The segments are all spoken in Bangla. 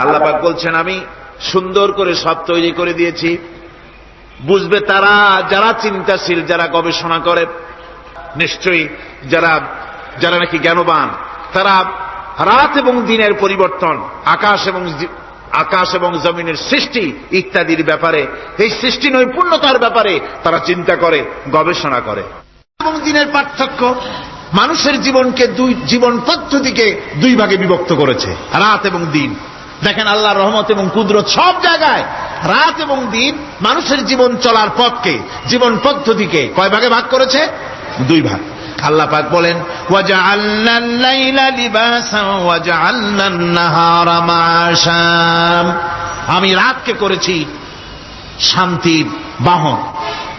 আল্লাহ পাক বলছেন, আমি সুন্দর করে সব তৈরি করে দিয়েছি। বুঝবে তারা, যারা চিন্তাশীল, যারা গবেষণা করে, নিশ্চয়ই যারা যারা নাকি জ্ঞানবান, তারা রাত এবং দিনের পরিবর্তন, আকাশ এবং আকাশ এবং জমিনের সৃষ্টি ইত্যাদির ব্যাপারে, এই সৃষ্টি নৈপুণ্যতার ব্যাপারে তারা চিন্তা করে, গবেষণা করে। এবং দিনের পার্থক্য, মানুষের জীবনকে দুই, জীবন পদ্ধতিকে দুই ভাগে বিভক্ত করেছে, রাত এবং দিন। দেখেন আল্লাহ রহমত এবং কুদরত সব জায়গায়। রাত এবং দিন মানুষের জীবন চলার পথকে, জীবন পদ্ধতিকে কয় ভাগে ভাগ করেছে? দুই ভাগ। আল্লাহ পাক বলেন আমি রাতকে করেছি শান্তির বাহন।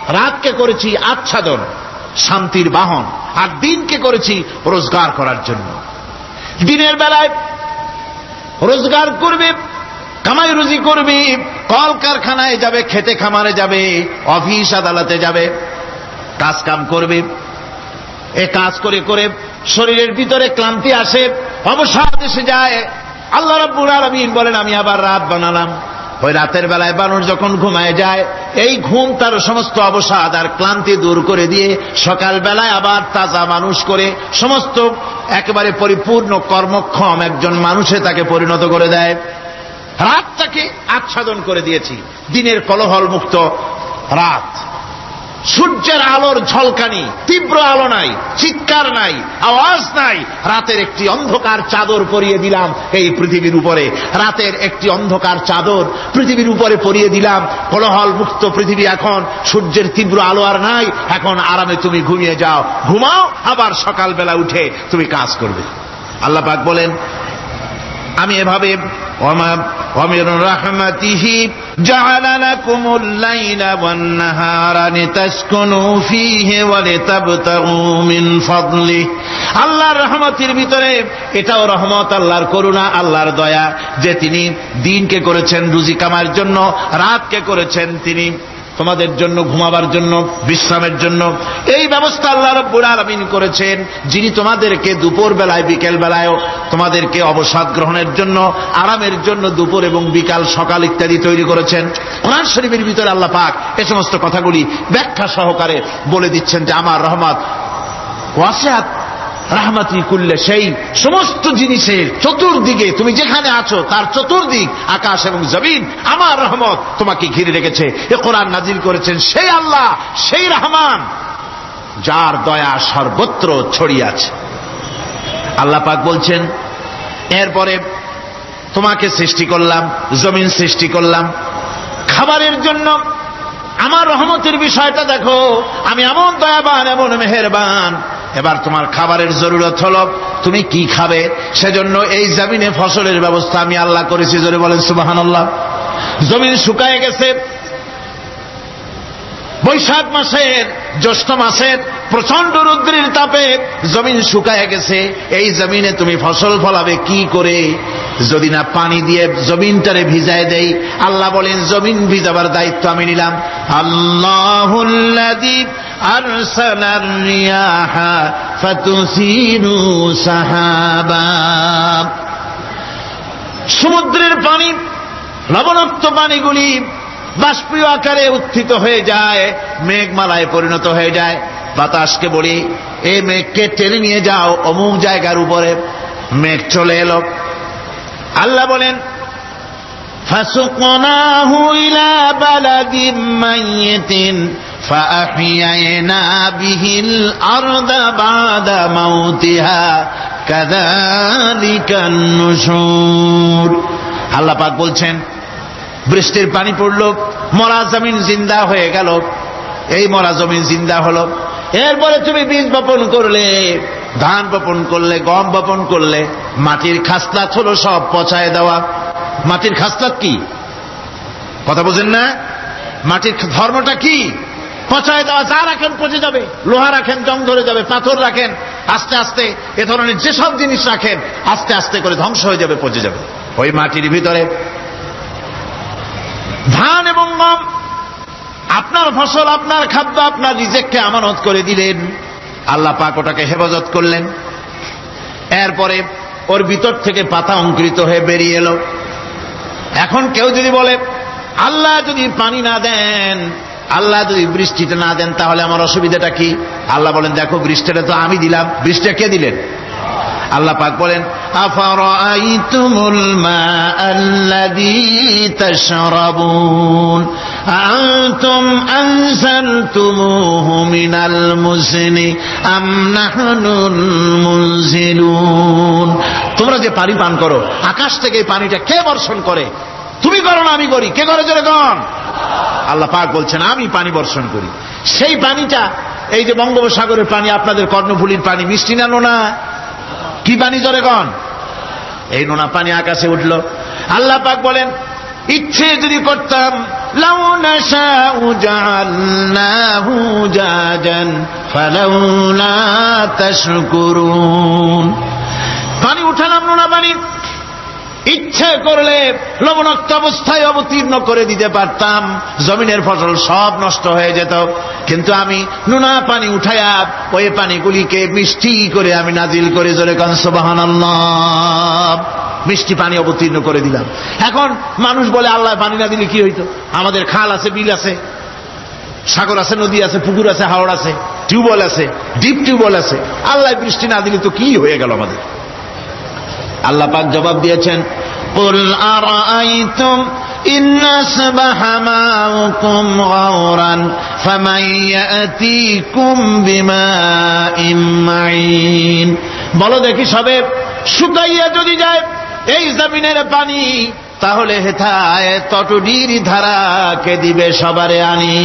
রাতকে করেছি আচ্ছাদন, শান্তির বাহন। আর দিনকে করেছি রোজগার করার জন্য। দিনের বেলায় রোজগার করবে, কামাই রুজি করবে কল কারখানায় যাবে, খেতে খামারে যাবে, অফিস আদালতে যাবে, কাজ কাম করবে। এ কাজ করে করে শরীরের ভিতরে ক্লান্তি আসে, অবসাদ এসে যায়। আল্লাহ রাব্বুল আলমিন বলেন, আমি আবার রাত বানালাম। ওই রাতের বেলায় মানুষ যখন ঘুমায় যায়, এই ঘুম তার সমস্ত অবসাদ আর ক্লান্তি দূর করে দিয়ে সকাল বেলায় আবার তাজা মানুষ করে সমস্ত একেবারে পরিপূর্ণ কর্মক্ষম একজন মানুষে তাকে পরিণত করে দেয়। রাত তাকে আচ্ছাদন করে দিয়েছি। দিনের কলহল মুক্ত রাত। সূর্যের আলোর ঝলকানি, তীব্র আলো নাই, চিৎকার নাই, আওয়াজ নাই। রাতের একটি অন্ধকার চাদর পরিয়ে দিলাম এই পৃথিবীর উপরে। রাতের একটি অন্ধকার চাদর পৃথিবীর উপরে পরিয়ে দিলাম। কোলহল মুক্ত পৃথিবী এখন, সূর্যের তীব্র আলো আর নাই। এখন আরামে তুমি ঘুমিয়ে যাও। ঘুমাও, আবার সকালবেলা উঠে তুমি কাজ করবে। আল্লাহ পাক বলেন, আমি এভাবে ومن رحمته جعل لكم الليل والنهار لتسكنوا فيه ولتبتغوا من فضله আল্লাহর রহমতের ভিতরে এটাও রহমত আল্লাহর করুণা আল্লাহর দয়া যে তিনি দিনকে করেছেন রুজি কামার জন্য রাতকে করেছেন তিনি তোমাদের জন্য, ঘুমাবার জন্য, বিশ্রামের জন্য। এই ব্যবস্থা আল্লাহ রব্বুল আলমিন করেছেন। যিনি তোমাদেরকে দুপুর বেলায় বিকেল বেলায়ও তোমাদেরকে অবসাদ গ্রহণের জন্য, আরামের জন্য দুপুর এবং বিকাল, সকাল ইত্যাদি তৈরি করেছেন। কোরআন শরীফের ভিতরে আল্লাহ পাক এ সমস্ত কথাগুলি ব্যাখ্যা সহকারে বলে দিচ্ছেন যে, আমার রহমত, ওয়াসিয়াত রাহমাতি কুল্লে সেই সমস্ত জিনিসের চতুর্দিকে তুমি যেখানে আছো, তার চতুর্দিক আকাশ এবং জমিন, আমার রহমত তোমাকে ঘিরে রেখেছে। এ কোরআন নাজিল করেছেন সেই আল্লাহ, সেই রহমান, যার দয়া সর্বত্র ছড়িয়ে আছে। আল্লাহ পাক বলছেন, এরপরে তোমাকে সৃষ্টি করলাম, জমিন সৃষ্টি করলাম, খাবারের জন্য আমার রহমতের বিষয়টা দেখো, আমি এমন দয়াবান, এমন মেহেরবান এবার তোমার খাবারের জরুরত হলো, তুমি কি খাবে? সেজন্য এই জমিনে ফসলের ব্যবস্থা আমি আল্লাহ করেছি, জোরে বলেন সুবাহান আল্লাহ জমিন শুকায় গেছে। বৈশাখ মাসের, জ্যৈষ্ঠ মাসের প্রচণ্ড রুদ্রের তাপে জমিন শুকায় গেছে। এই জমিনে তুমি ফসল ফলাবে কি করে? যদি না পানি দিয়ে জমিনটারে ভিজায় দেই, আল্লাহ বলেন, জমিন ভিজাবার দায়িত্ব আমি নিলাম। আল্লাহুল্লাযী আরসালার রিয়াহা ফাতুসিরু সাহাবা সমুদ্রের পানি লবণাক্ত পানিগুলি বাষ্পীয় আকারে উত্থিত হয়ে যায় মেঘমালায় পরিণত হয়ে যায় বাতাসকে বলি এই মেঘকে টেনে নিয়ে যাও অমুক জায়গার উপরে মেঘ চলে এলো আল্লাহ বলেন فسقناه إلى بلد ميت فأحيينا به الأرض بعد موتها كذلك النشور আল্লাহ পাক বলছেন বৃষ্টির পানি পড়লো মরা জমিন জিন্দা হয়ে গেল এই মরা জমিন জিন্দা হলো এরপরে তুমি বীজ বপন করলে ধান বপন করলে গম বপন করলে মাটির খাসলাত হলো সব পচায় দেওয়া মাটির খাসলাত কি কথা বোঝেন না মাটির ধর্মটা কি পচায় দেওয়া যা রাখেন পচে যাবে, লোহা রাখেন, জং ধরে যাবে, পাথর রাখেন, আস্তে আস্তে এ ধরনের যেসব জিনিস রাখেন, আস্তে আস্তে করে ধ্বংস হয়ে যাবে, পচে যাবে। ওই মাটির ভিতরে ধান এবং গম, আপনার ফসল, আপনার খাদ্য, আপনার রিজেককে আমানত করে দিলেন। আল্লাহ পাক ওটাকে হেফাজত করলেন। এরপরে ওর ভিতর থেকে পাতা অঙ্কুরিত হয়ে বেরিয়ে এলো। এখন কেউ যদি বলে, আল্লাহ যদি পানি না দেন আল্লাহ যদি বৃষ্টিটা না দেন, তাহলে আমার অসুবিধাটা কি? আল্লাহ বলেন, দেখো, বৃষ্টিটা তো আমি দিলাম। বৃষ্টিটা কে দিলেন? আল্লাহ পাক বলেন তোমরা যে পানি পান করো, আকাশ থেকে পানিটা কে বর্ষণ করে? তুমি করো না, আমি করি। কে করে জোরে কন? আল্লাহ পাক বলছেন, আমি পানি বর্ষণ করি। সেই পানিটা, এই যে বঙ্গোপসাগরের পানি, আপনাদের কর্ণফুলির পানি, মিষ্টি না নোনা? কি পানি জোরে কন? এই নোনা পানি আকাশে উঠল। আল্লাহ পাক বলেন, ইচ্ছে যদি করতাম পানি উঠালাম নোনা পানি। ইচ্ছে করলে লবণাক্ত অবস্থায় অবতীর্ণ করে দিতে পারতাম। জমিনের ফসল সব নষ্ট হয়ে যেত। কিন্তু আমি নুনা পানি উঠাইয়া ওই পানিগুলিকে মিষ্টি করে আমি নাজিল করে জোরে কনসবাহান মিষ্টি পানি অবতীর্ণ করে দিলাম। এখন মানুষ বলে, আল্লাহ, পানি না দিলে কি হইতো? আমাদের খাল আছে, বিল আছে, সাগর আছে, নদী আছে, পুকুর আছে হাওড় আছে, টিউবওয়েল আছে, ডিপ টিউবওয়েল আছে। আল্লাহ বৃষ্টি না দিলে তো কি হয়ে গেল আমাদের? আল্লাহ পাক জবাব দিয়েছেন قل أرأيتم إن أصبح ماؤكم غورا فمن يأتيكم بماء معين বলো দেখি সবে শুকাইয়া যদি যায় এই জমিনের পানি তাহলে হেথায় তটডির ধারাকে দিবে সবারে আনি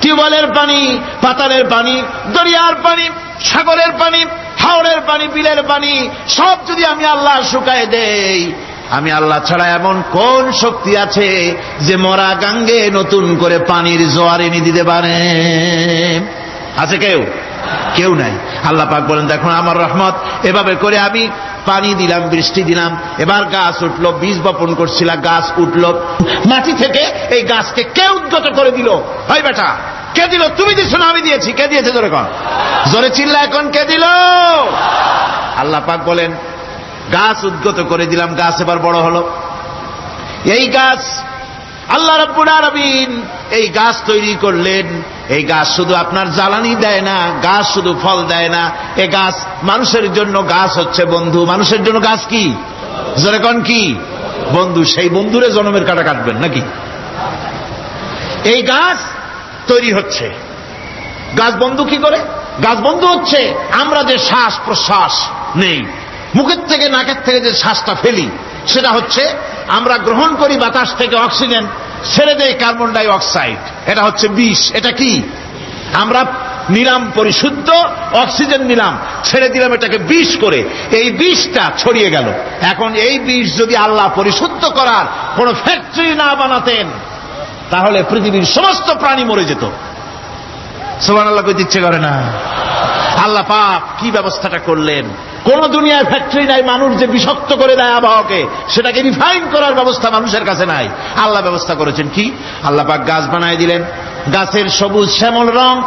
টিউবওয়েলের পানি পাতালের পানি দরিয়ার পানি সাগরের পানি হাওড়ের পানি বিলের পানি সব যদি আমি আল্লাহ শুকায় দেই আমি আল্লাহ ছাড়া এমন কোন শক্তি আছে যে মরা গাঙ্গে নতুন করে পানির জোয়ার এনে দিতে পারে? আছে কেউ? কেউ নাই। আল্লাহ পাক বলেন দেখো আমার রহমত, এভাবে করে আমি পানি দিলাম, বৃষ্টি দিলাম, এবার গাছ উঠল, বীজ বপন করছিলাম, গাছ উঠল। মাটি থেকে এই গাছকে কে উদ্গত করে দিল? হয় বেটা, কে দিল? তুমি দিছো না, আমি দিয়েছি। কে দিয়েছে জোরে কন? জোরে চিল্লা এখন কে দিল? আল্লাহ পাক বলেন গাছ উদ্গত করে দিলাম, গাছ এবার বড় হলো। এই গাছ, আল্লাহ রব্বুল আলামিন এই গাছ তৈরি করলেন। এই গাছ শুধু আপনার জ্বালানি দেয় না, গাছ শুধু ফল দেয় না। এ গাছ মানুষের জন্য গাছ হচ্ছে বন্ধু। মানুষের জন্য গাছ কি? যেরকম কি? বন্ধু, সেই বন্ধুরে জনমের কাটা কাটবেন নাকি? এই গাছ তৈরি হচ্ছে। গাছ বন্ধু কি করে? গাছ বন্ধু হচ্ছে, আমরা যে শ্বাস প্রশ্বাস নেই। মুখের থেকে নাকের থেকে যে শ্বাসটা ফেলি, সেটা হচ্ছে আমরা গ্রহণ করি বাতাস থেকে অক্সিজেন, ছেড়ে দেয় কার্বন ডাই অক্সাইড এটা হচ্ছে বিষ। এটা কি? আমরা নিলাম পরিশুদ্ধ, অক্সিজেন নিলাম, ছেড়ে দিলাম এটাকে বিষ করে। এই বিষটা ছড়িয়ে গেল। এখন এই বিষ যদি আল্লাহ পরিশুদ্ধ করার কোন ফ্যাক্টরি না বানাতেন, তাহলে পৃথিবীর সমস্ত প্রাণী মরে যেত। সোমান আল্লাহ ইচ্ছে করে না। আল্লাহ পাক কি ব্যবস্থাটা করলেন? কোন দুনিয়ার ফ্যাক্টরি নাই, মানুষ যে বিষাক্ত করে দেয় আবহাওয়াকে, সেটাকে রিফাইন করার ব্যবস্থা মানুষের কাছে নাই। আল্লাহ ব্যবস্থা করেছেন কি? আল্লাহ পাক গাছ বানায় দিলেন। গাছের সবুজ শ্যামল রং,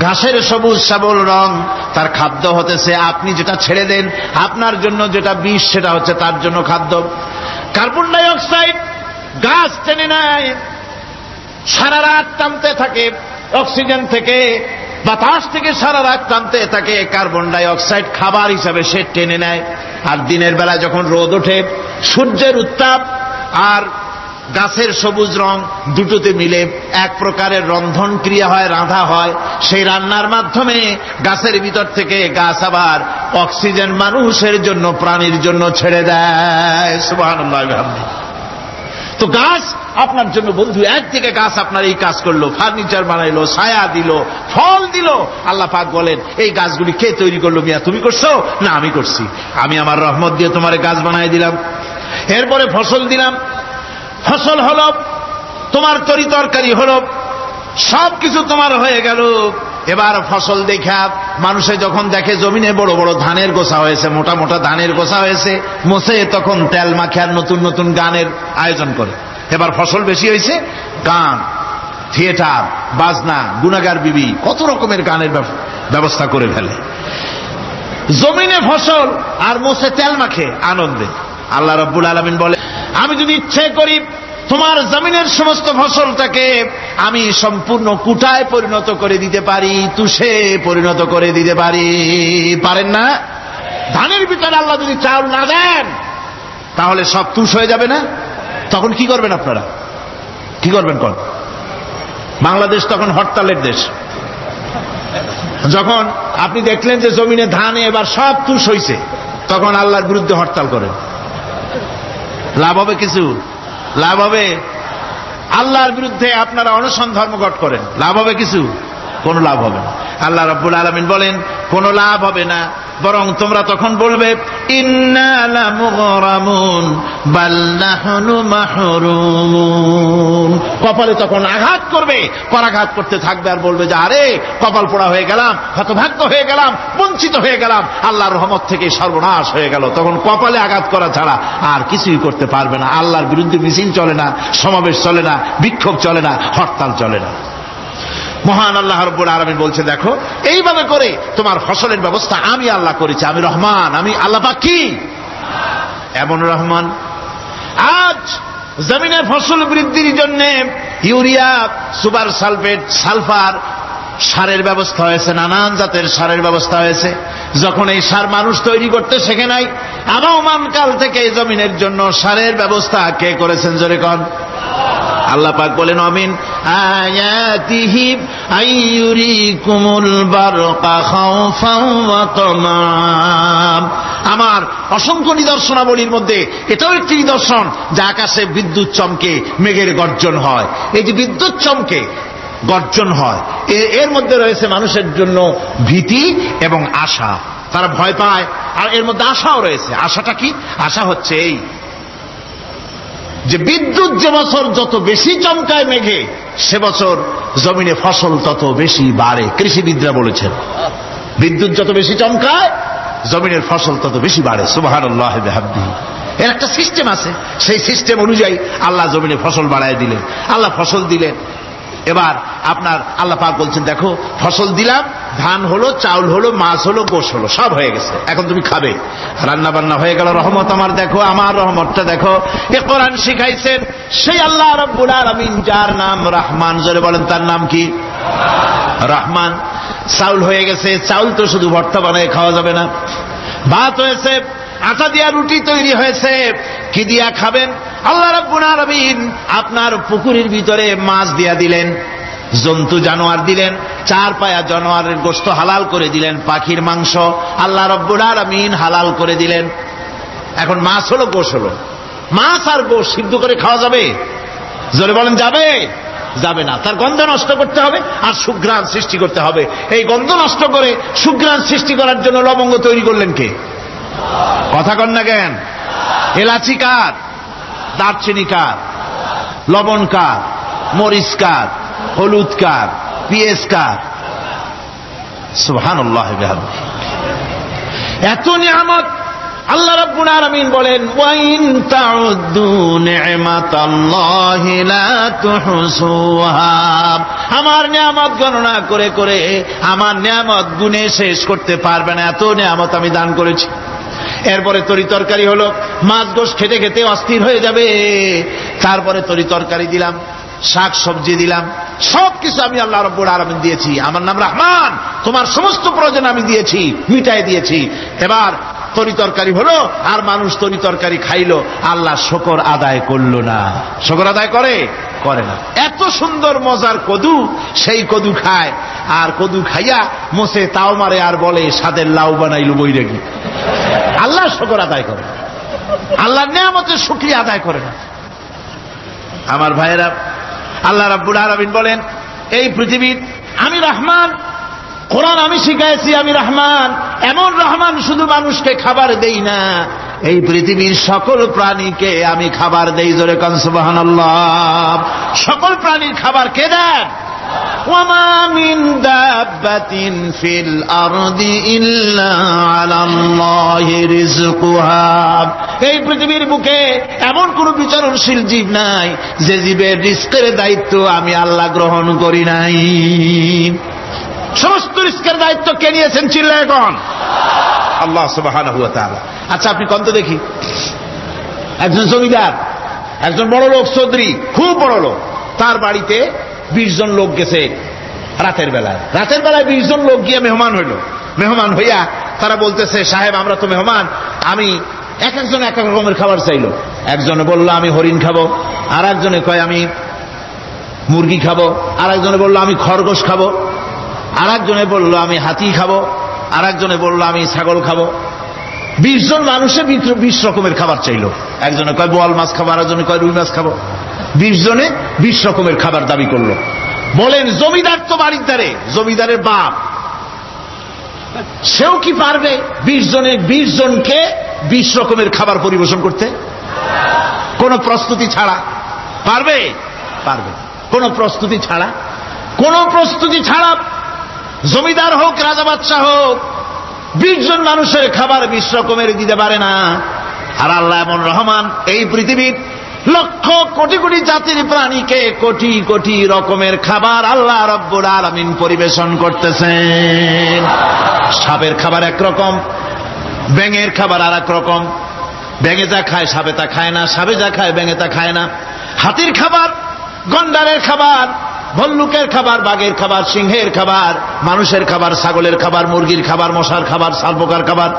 ঘাসের সবুজ শ্যামল রং। তার খাদ্য হতেছে, আপনি যেটা ছেড়ে দেন, আপনার জন্য যেটা বিষ, সেটা হচ্ছে তার জন্য খাদ্য। কার্বন ডাই অক্সাইড গাছ টেনে নেয়। সারা রাত টানতে থাকে, অক্সিজেন থেকে বাতাস থেকে সারা রাত টানতে থাকে কার্বন ডাই অক্সাইড খাবার হিসাবে সে টেনে নেয়। আর দিনের বেলা যখন রোদ ওঠে, সূর্যের উত্তাপ আর গাছের সবুজ রং দুটোতে মিলে এক প্রকারের রন্ধন ক্রিয়া হয়, রাঁধা হয়। সেই রান্নার মাধ্যমে গাছের ভিতর থেকে গাছ আবার অক্সিজেন মানুষের জন্য, প্রাণীর জন্য ছেড়ে দেয়। সুবাহ তো গাছ আপনার জন্য বন্ধু একদিকে গাছ আপনার এই কাজ করল, ফার্নিচার বানাইলো, ছায়া দিল, ফল দিল। আল্লাহ পাক বলেন, এই গাছগুলি কে তৈরি করল মিয়া, তুমি করছ? না, আমি করছি। আমি আমার রহমত দিয়ে তোমার গাছ বানাই দিলাম। এরপরে ফসল দিলাম। ফসল হলো, তোমার তরি তরকারি হলো সব কিছু তোমার হয়ে গেল। এবার ফসল দেখা, মানুষে যখন দেখে জমিনে বড় বড় ধানের গোছা হয়েছে, মোটা মোটা ধানের গোছা হয়েছে মোসে তখন তেল মাখে আর নতুন নতুন গানের আয়োজন করে। এবার ফসল বেশি হয়েছে, গান, থিয়েটার, বাজনা গুনাগার বিবি, কত রকমের গানের ব্যব- ব্যবস্থা করে ফেলে। জমিনে ফসল আর মোসে তেল মাখে, আনন্দে। আল্লাহ রব্বুল আলমিন বলে, আমি যদি ইচ্ছে করি তোমার জমিনের সমস্ত ফসলটাকে আমি সম্পূর্ণ কুটায় পরিণত করে দিতে পারি, তুষে পরিণত করে দিতে পারি। পারেন না? ধানের ভিতরে আল্লাহ যদি চাউল না দেন, তাহলে সব তুষ হয়ে যাবে না? তখন কি করবেন আপনারা? কি করবেন কর বাংলাদেশ তখন হরতালের দেশ। যখন আপনি দেখলেন যে জমিনে ধানে এবার সব তুষ হইছে, তখন আল্লাহর বিরুদ্ধে হরতাল করেন। লাভ হবে কিছু? লাভ হবে? আল্লাহর বিরুদ্ধে আপনারা অনশন করেন। লাভ হবে কিছু? কোনো লাভ হবে না। আল্লাহ রব্বুল আলমিন বলেন, কোনো লাভ হবে না। বরং তোমরা তখন বলবে কপালে তখন আঘাত করবে করাঘাত করতে থাকবে আর বলবে যে, আরে, কপাল পোড়া হয়ে গেলাম, হতভাগ্য হয়ে গেলাম, বঞ্চিত হয়ে গেলাম, আল্লাহর রহমত থেকে সর্বনাশ হয়ে গেল। তখন কপালে আঘাত করা ছাড়া আর কিছুই করতে পারবে না। আল্লাহর বিরুদ্ধে মিছিল চলে না, সমাবেশ চলে না, বিক্ষোভ চলে না, হরতাল চলে না। মহান আল্লাহ রব্বুল আলমিন বলছে, দেখো, এইভাবে করে তোমার ফসলের ব্যবস্থা আমি আল্লাহ করেছি। আমি রহমান, আমি আল্লাহ কি? এমন রহমান। আজ জমিনে ফসল বৃদ্ধির জন্য ইউরিয়া, সুপার সালফেট, সালফার সারের ব্যবস্থা হয়েছে, নানান জাতের সারের ব্যবস্থা হয়েছে। যখন এই সার মানুষ তৈরি করতে শেখে নাই, আবহমান কাল থেকে এই জমিনের জন্য সারের ব্যবস্থা কে করেছেন জোরে কন? আল্লাহ পাক বলেন অমিন আয়াতিহি আইয়ুরিকুমুল বারকা খাউফাও ওয়া তামাম। আমার অসংখ্য নিদর্শনাবলীর মধ্যে এটাও একটি নিদর্শন যে আকাশে বিদ্যুৎ চমকে মেঘের গর্জন হয়। এই যে বিদ্যুৎ চমকে গর্জন হয় এর মধ্যে রয়েছে মানুষের জন্য ভীতি এবং আশা। তারা ভয় পায়, আর এর মধ্যে আশাও রয়েছে। আশাটা কি? আশা হচ্ছে এই যে বিদ্যুৎ যে বছর যত বেশি চমকায় মেঘে সে বছর জমিনে ফসল তত বেশি বাড়ে, কৃষিবিদরা বলেছেন। বিদ্যুৎ যত বেশি চমকায়, জমিনের ফসল তত বেশি বাড়ে সুবাহান এর একটা সিস্টেম আছে, সেই সিস্টেম অনুযায়ী আল্লাহ জমিনে ফসল বাড়ায় দিলেন। আল্লাহ ফসল দিলেন। এবার আপনার আল্লাহ পাক বলছেন, দেখো, ফসল দিলাম ধান হলো, চাউল হলো, মাছ হলো, গোশ হলো, সব হয়ে গেছে। এখন তুমি খাবে। রান্না বান্না হয়ে গেল রহমত আমার, দেখো, আমার রহমতটা দেখো। এ কোরআন শিখাইছেন, সেই আল্লাহ রব্বুল আলামিন, যার নাম রহমান। জোরে বলেন, তার নাম কি? রহমান। চাউল হয়ে গেছে, চাউল তো শুধু ভর্তা বানায় খাওয়া যাবে না। ভাত হয়েছে, আটা দিয়া রুটি তৈরি হয়েছে। কি দিয়া খাবেন? আল্লাহ রাব্বুল আলামিন আপনার পুকুরের ভিতরে মাছ দিয়া দিলেন। জন্তু জানোয়ার দিলেন চার পায়া জানোয়ারের গোস্ত হালাল করে দিলেন, পাখির মাংস আল্লাহ রব্বুল আলামিন হালাল করে দিলেন। এখন মাছ হলো, গোশ হলো। মাছ আর গোশ সিদ্ধ করে খাওয়া যাবে? জোরে বলেন, যাবে? যাবে না। তার গন্ধ নষ্ট করতে হবে আর সুঘ্রাণ সৃষ্টি করতে হবে। এই গন্ধ নষ্ট করে সুঘ্রাণ সৃষ্টি করার জন্য লবঙ্গ তৈরি করলেন কে? কথা কন না কেন? এলাচি কার? দারচিনি কার? লবণ কার? মরিচ কার? হলুদ কার পিএস কার সুহান এত নিয়ামত আল্লাহ রাব্বুল আলামিন বলেন, ওয়াইন তাউদ্দু নি'মাতাল্লাহি লা তুহসুহা। আমার নিয়ামত গণনা করে করে আমার নিয়ামত গুণে শেষ করতে পারবে না। এত নিয়ামত আমি দান করেছি। এরপরে তরি তরকারি হলো, মাছ গোস খেতে খেতে অস্থির হয়ে যাবে। তারপরে তরি তরকারি দিলাম, শাক সবজি দিলাম সব কিছু আমি আল্লাহ রব্বুল আলমিন দিয়েছি। আমার নাম রহমান। তোমার সমস্ত প্রয়োজন আমি দিয়েছি, মিটাই দিয়েছি। এবার তরি তরকারি হলো, আর মানুষ তরি তরকারি খাইলো, আল্লাহ শকর আদায় করল না। শকর আদায় করে? করে না। এত সুন্দর মজার কদু, সেই কদু খায়। আর কদু খাইয়া মোসে তাও মারে আর বলে সাদের লাউ বানাইলো বই রেখি আল্লাহ শকর আদায় করে আল্লাহ নিয়ামতের শুক্রিয়া আদায় করে না। আমার ভাইয়েরা আল্লাহ রাব্বুল আলমিন বলেন, এই পৃথিবীর আমি রহমান, কোরআন আমি শিখাইছি, আমি রহমান, এমন রহমান শুধু মানুষকে খাবার দেই না। এই পৃথিবীর সকল প্রাণীকে আমি খাবার দেই জোরে কনসবাহান সকল প্রাণীর খাবার কে দেন وما من دابة في الأرض إلا على الله رزقها এই পৃথিবীর বুকে এমন কোন বিচরণশীল জীব নাই যে জীবের রিস্কের দায়িত্ব আমি আল্লাহ গ্রহণ করি নাই সমস্ত রিস্কের দায়িত্ব কে নিয়েছেন চিল্লা এখন আল্লাহ সুবাহ আচ্ছা আপনি কন্ত দেখি একজন জমিদার একজন বড় লোক চৌধুরী খুব বড় লোক তার বাড়িতে বিশ জন লোক গেছে রাতের বেলায়। রাতের বেলায় বিশ জন লোক গিয়ে মেহমান হইল। মেহমান হইয়া তারা বলতেছে, সাহেব, আমরা তো মেহমান। আমি এক একজন এক এক রকমের খাবার চাইলো। একজনে বলল, আমি হরিণ খাব। আর একজনে কয়, আমি মুরগি খাব। আর একজনে বলল, আমি খরগোশ খাব। আর একজনে বলল, আমি হাতি খাব। আর একজনে বলল, আমি ছাগল খাব। বিশ জন মানুষে বিশ- রকমের খাবার চাইল। একজনে কয়, বোয়াল মাছ খাব। আর একজনে কয়, রুই মাছ খাব। বিশ জনে বিশ রকমের খাবার দাবি করল। বলেন, জমিদার তো বাড়ির দ্বারে জমিদারের বাপ। সেও কি পারবে বিশ জনে বিশ জনকে বিশ রকমের খাবার পরিবেশন করতে? কোন প্রস্তুতি ছাড়া। পারবে? পারবে। কোন প্রস্তুতি ছাড়া। কোন প্রস্তুতি ছাড়া জমিদার হোক, রাজা বাদশাহ হোক, বিশ জন মানুষের খাবার বিশ রকমের দিতে পারে না। আর আল্লাহ এমন রহমান, এই পৃথিবীর লক্ষ কোটি কোটি জাতির প্রাণীকে কোটি কোটি রকমের খাবার আল্লাহ রব্বুর আলমিন পরিবেশন করতেছেন। সাপের খাবার একরকম, ব্যাঙের খাবার আর রকম। ব্যাঙে যা খায় সাপে তা খায় না, সাপে যা খায় ব্যাঙে তা খায় না। হাতির খাবার, গন্ডারের খাবার ভল্লুকের খাবার, বাঘের খাবার, সিংহের খাবার, মানুষের খাবার, ছাগলের খাবার, মুরগির খাবার, মশার খাবার সালপোকার খাবার,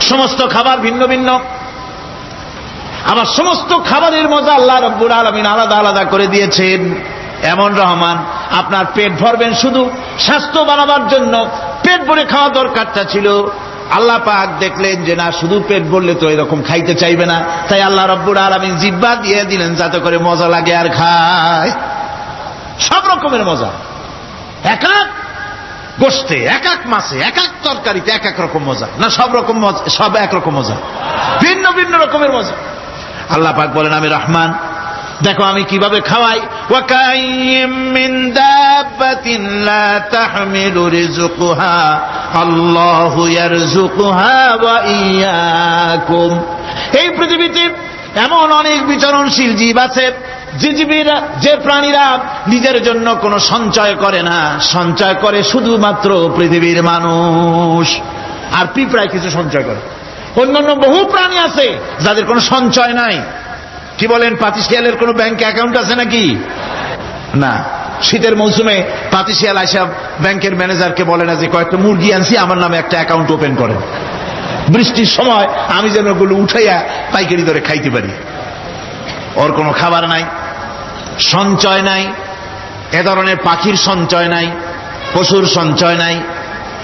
সমস্ত খাবার ভিন্ন ভিন্ন। আবার সমস্ত খাবারের মজা আল্লাহ রব্বুর আলমিন আলাদা আলাদা করে দিয়েছেন। এমন রহমান, আপনার পেট ভরবেন শুধু স্বাস্থ্য বানাবার জন্য, পেট ভরে খাওয়া দরকারটা ছিল। আল্লাহ পাক দেখলেন যে না, শুধু পেট ভরলে তো এরকম খাইতে চাইবে না। তাই আল্লাহ রব্বুর আলমিন জিব্বা দিয়ে দিলেন যাতে করে মজা লাগে আর খায়। সব রকমের মজা। এক এক গোষ্ঠে এক এক মাসে এক এক তরকারিতে এক এক রকম মজা। না, সব রকম মজা সব এক রকম মজা। ভিন্ন ভিন্ন রকমের মজা। আল্লাহ পাক বলেন, আমি রহমান। দেখো, আমি কীভাবে খাওয়াই? এই পৃথিবীতে এমন অনেক বিচরণশীল জীব আছে যে জীবীরা, যে প্রাণীরা নিজের জন্য কোনো সঞ্চয় করে না। সঞ্চয় করে শুধুমাত্র পৃথিবীর মানুষ। আর পিঁপড়ায় কিছু সঞ্চয় করে। অন্যান্য বহু প্রাণী আছে যাদের কোনো সঞ্চয় নাই। কি বলেন, পাতিশিয়ালের কোনো ব্যাংক অ্যাকাউন্ট আছে নাকি? না। শীতের মৌসুমে পাতিশিয়াল আইসা ব্যাংকের ম্যানেজারকে বলে না যে, কয়েকটা মুরগি আনছি, আমার নামে একটা অ্যাকাউন্ট ওপেন করেন। বৃষ্টির সময় আমি যেন ওগুলো উঠাইয়া পাইকারি ধরে খাইতে পারি। ওর কোনো খাবার নাই, সঞ্চয় নাই, এ ধরনের পাখির সঞ্চয় নাই, পশুর সঞ্চয় নাই।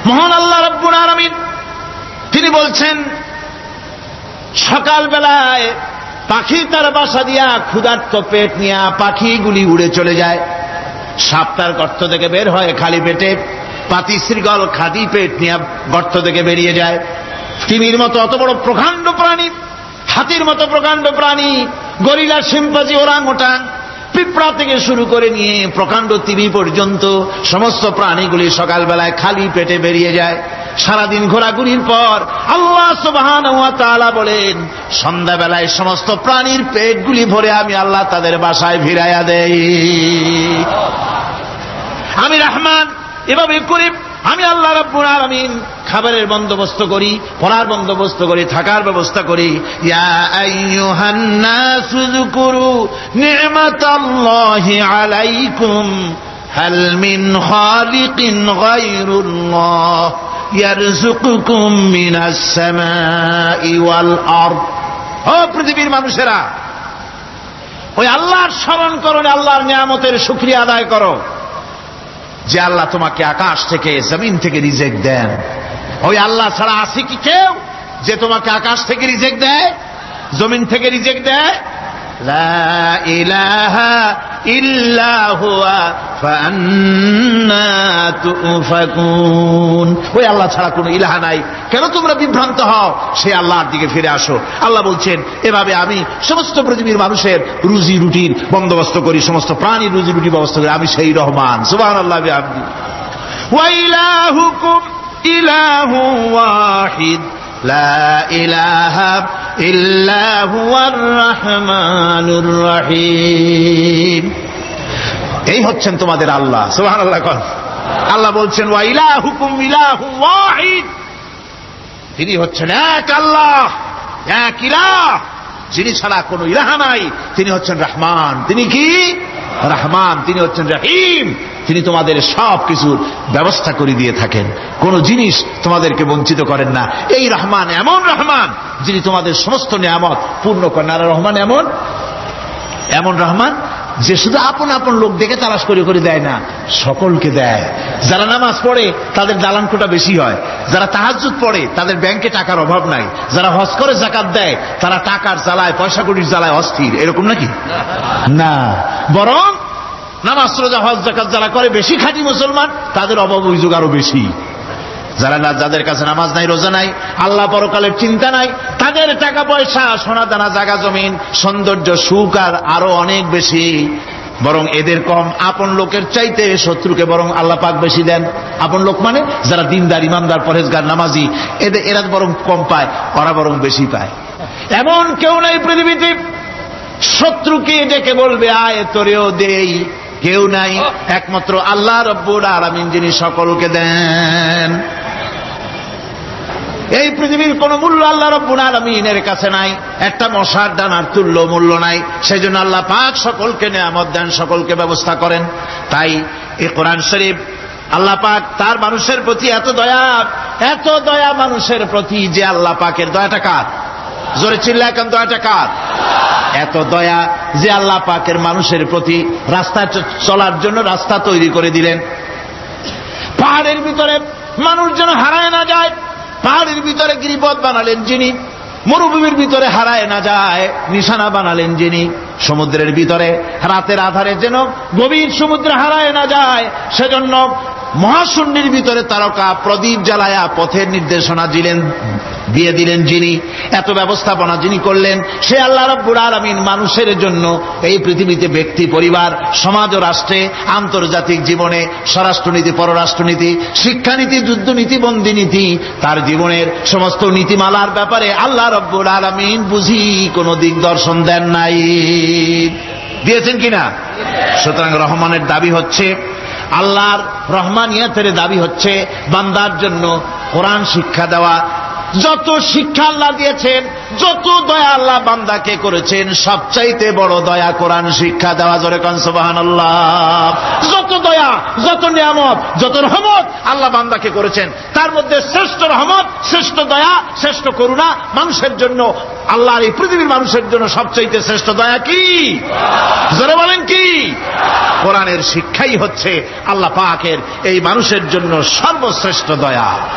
মহান আল্লাহ রব্বুল আলামিন, তিনি বলছেন সকালবেলায় পাখি তার বাসা দিয়া ক্ষুধার্ত পেট নিয়ে পাখিগুলি উড়ে চলে যায়। সাপ তার গর্ত থেকে বের হয় খালি পেটে পাতি শৃগল খাদি পেট নিয়ে গর্ত থেকে বেরিয়ে যায়। তিমির মতো অত বড় প্রকাণ্ড প্রাণী, হাতির মতো প্রকাণ্ড প্রাণী, গরিলা সিম্পাজি ওরাং ওটাং পিঁপড়া থেকে শুরু করে নিয়ে প্রকাণ্ড তিমি পর্যন্ত সমস্ত প্রাণীগুলি সকালবেলায় খালি পেটে বেরিয়ে যায়। সারাদিন ঘোরাঘুরির পর আল্লাহ সুবহান বলেন, সন্ধ্যাবেলায় সমস্ত প্রাণীর পেটগুলি ভরে আমি আল্লাহ তাদের বাসায় ফিরাইয়া দেই। আমি রহমান, এভাবে করে আমি আল্লাহ রাব্বুল আলামিন খাবারের বন্দোবস্ত করি, পড়ার বন্দোবস্ত করি, থাকার ব্যবস্থা করি। আলাইকুম, হাল মিন খালিকিন গায়রুল্লাহ। ও পৃথিবীর মানুষেরা, ওই আল্লাহর স্মরণ করো আল্লাহর নিয়ামতের শুকরিয়া আদায় করো, যে আল্লাহ তোমাকে আকাশ থেকে, জমিন থেকে রিজেক্ট দেন। ওই আল্লাহ ছাড়া আছে কি কেউ যে তোমাকে আকাশ থেকে রিজেক্ট দেয়, জমিন থেকে রিজেক্ট দেয় লা ইলাহা ইল্লা হুয়া ফান্না তুফাকুন। ওই আল্লাহ ছাড়া কোনো ইলাহা নাই। কেন তোমরা বিভ্রান্ত হও? সেই আল্লাহর দিকে ফিরে আসো। আল্লাহ বলছেন, এভাবে আমি সমস্ত পৃথিবীর মানুষের রুজি, রুটির বন্দোবস্ত করি, সমস্ত প্রাণীর রুজি, রুটি ব্যবস্থা করি। আমি সেই রহমান। সুবাহ আল্লাহ আব্দি ওয়াইলাহুকুম ইলাহু ওয়াহিদ। লা ইলাহা ইল্লা হুয়ার রহমানুর রহিম। এই হচ্ছেন তোমাদের আল্লাহ। সুবহান আল্লাহ কন। আল্লাহ বলছেন, ওয়া ইলাহুকুম ইলাহু ওয়াহিদ। তিনি হচ্ছেন এক আল্লাহ, এক ইলাহ। যিনি ছাড়া কোনো ইলাহা নাই, তিনি হচ্ছেন রহমান। তিনি কি? রহমান। তিনি হচ্ছেন রহিম। তিনি তোমাদের সব কিছুর ব্যবস্থা করে দিয়ে থাকেন। কোন জিনিস তোমাদেরকে বঞ্চিত করেন না। এই রহমান এমন রহমান, যিনি তোমাদের সমস্ত নিয়ামত পূর্ণ করেন। আর রহমান এমন? এমন রহমান, যে শুধু আপন আপন লোক দেখে তালাশ করে করে দেয় না, সকলকে দেয়। যারা নামাজ পড়ে, তাদের দালান দালানকোটা বেশি হয়। যারা তাহাজুদ পড়ে, তাদের ব্যাংকে টাকার অভাব নাই। যারা হজ করে জাকাত দেয়, তারা টাকার জ্বালায়, পয়সা কোটির জ্বালায় অস্থির। এরকম নাকি? না। বরং নামাজ, রোজা, হজ জাকাত যারা করে, বেশি খাঁটি মুসলমান, তাদের অভাব অভিযোগ আরও বেশি। যারা না, যাদের কাছে নামাজ নাই, রোজা নাই, আল্লাহ পরকালের চিন্তা নাই, তাদের টাকা পয়সা, সোনা দানা, জাগা জমিন, সৌন্দর্য, সুখ আর আরও অনেক বেশি। বরং এদের কম, আপন লোকের চাইতে শত্রুকে বরং আল্লাহ পাক বেশি দেন। আপন লোক মানে যারা দিনদার ইমানদার পরেজগার নামাজি, এদের, এরা বরং কম পায়, ওরা বরং বেশি পায়। এমন কেউ নাই পৃথিবীতে, শত্রুকে ডেকে বলবে, আয়, তোরেও দেই। কেউ নাই একমাত্র আল্লাহ রব্বুর আলামিন যিনি সকলকে দেন। এই পৃথিবীর কোন মূল্য আল্লাহ রব্বুল আলমিনের কাছে নাই একটা মশার ডানার তুল্য মূল্য নাই সেই জন্য আল্লাহ পাক সকলকে নেয়ামত দেন সকলকে ব্যবস্থা করেন। তাই এ কোরআন শরীফ আল্লাহ পাক তার মানুষের প্রতি এত দয়া এত দয়া মানুষের প্রতি যে আল্লাহ পাকের দয়াটা কার? জোরে চিল্লা এখন দয়াটা কার? এত দয়া যে আল্লাহ পাকের মানুষের প্রতি রাস্তা চলার জন্য রাস্তা তৈরি করে দিলেন। পাহাড়ের ভিতরে মানুষ যেন হারায় না যায়, পাহাড়ের ভিতরে গিরিপথ বানালেন যিনি, মরুভূমির ভিতরে হারায় না যায়, নিশানা বানালেন যিনি, সমুদ্রের ভিতরে, রাতের আধারে যেন গভীর সমুদ্রে হারায় না যায়, সেজন্য মহাশূন্যের ভিতরে তারকা প্রদীপ জ্বালায়া পথের নির্দেশনা দিলেন, দিয়ে দিলেন যিনি, এত ব্যবস্থাপনা যিনি করলেন, সে আল্লাহ রব্বুর আলমিন মানুষের জন্য এই পৃথিবীতে ব্যক্তি, পরিবার, সমাজ ও রাষ্ট্রে, আন্তর্জাতিক জীবনে, স্বরাষ্ট্রনীতি, পররাষ্ট্রনীতি, শিক্ষানীতি, যুদ্ধনীতি বন্দী নীতি তার জীবনের সমস্ত নীতিমালার ব্যাপারে আল্লাহ রব্বুর আলমিন বুঝি কোনো দিক দর্শন দেন নাই। দিয়েছেন কিনা? সুতরাং রহমানের দাবি হচ্ছে আল্লাহর রহমানিয়াতের দাবি হচ্ছে বান্দার জন্য কোরআন শিক্ষা দেওয়া যত শিক্ষা আল্লাহ দিয়েছেন, যত দয়া আল্লাহ বান্দাকে করেছেন, সবচাইতে বড় দয়া কোরআন শিক্ষা দেওয়া, জোরে কনসবাহান আল্লাহ যত দয়া, যত নিয়ামত, যত রহমত আল্লাহ বান্দাকে করেছেন, তার মধ্যে শ্রেষ্ঠ রহমত, শ্রেষ্ঠ দয়া, শ্রেষ্ঠ করুণা মানুষের জন্য, আল্লাহর এই পৃথিবীর মানুষের জন্য সবচাইতে শ্রেষ্ঠ দয়া কি? জোরে বলেন কি? কোরআনের শিক্ষাই হচ্ছে আল্লাহ পাকের এই মানুষের জন্য সর্বশ্রেষ্ঠ দয়া।